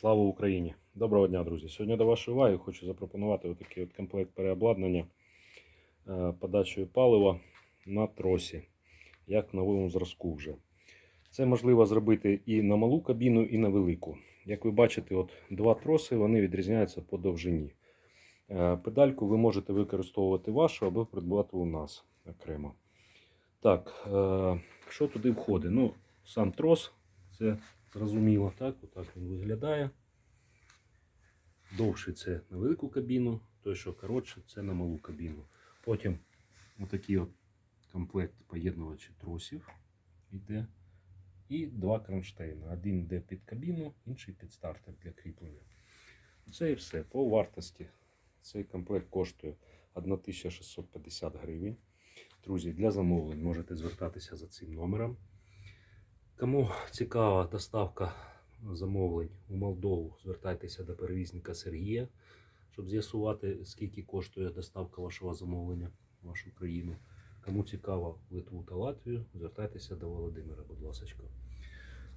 Слава Україні! Доброго дня, друзі! Сьогодні до вашої уваги хочу запропонувати отакий от комплект переобладнання е, подачею палива на тросі, як в новому зразку вже. Це можливо зробити і на малу кабіну, і на велику. Як ви бачите, от два троси вони відрізняються по довжині. Е, Педальку ви можете використовувати вашу або придбати у нас окремо. Так, е, що туди входить? Ну, сам трос, це зрозуміло, так? Отак він виглядає. Довший це на велику кабіну, той, що коротше, це на малу кабіну. Потім отакий от комплект поєднувачів тросів йде. І два кронштейни. Один йде під кабіну, інший під стартер для кріплення. Це і все. По вартості. Цей комплект коштує 1650 гривень. Друзі, для замовлень можете звертатися за цим номером. Кому цікава доставка замовлень у Молдову, звертайтеся до перевізника Сергія, щоб з'ясувати, скільки коштує доставка вашого замовлення в вашу країну. Кому цікаво Литву та Латвію, звертайтеся до Володимира, будь ласка.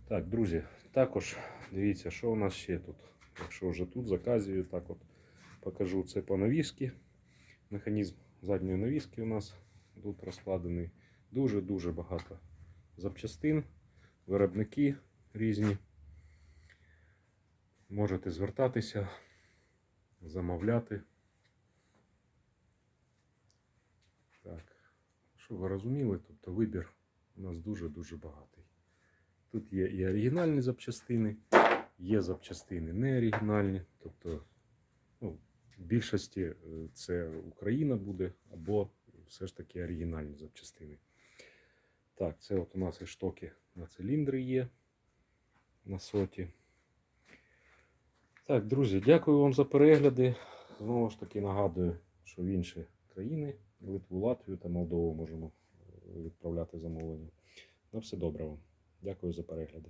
Так, друзі, також дивіться, що у нас ще тут. Якщо вже тут заказую, так от покажу це по навіски. Механізм задньої навіски у нас тут розкладений. Дуже-дуже багато запчастин, виробники різні. Можете звертатися, замовляти. Так, щоб ви розуміли, тобто вибір у нас дуже-дуже багатий. Тут є і оригінальні запчастини, є запчастини не оригінальні. Тобто, ну, в більшості е, це Україна буде, або все ж таки оригінальні запчастини. Так, це от у нас і штоки на циліндри є на соті. Так, друзі, дякую вам за перегляди. Знову ж таки нагадую, що в інші країни, Литву, Латвію та Молдову можемо е, відправляти замовлення. На все добре вам. Дякую за перегляди.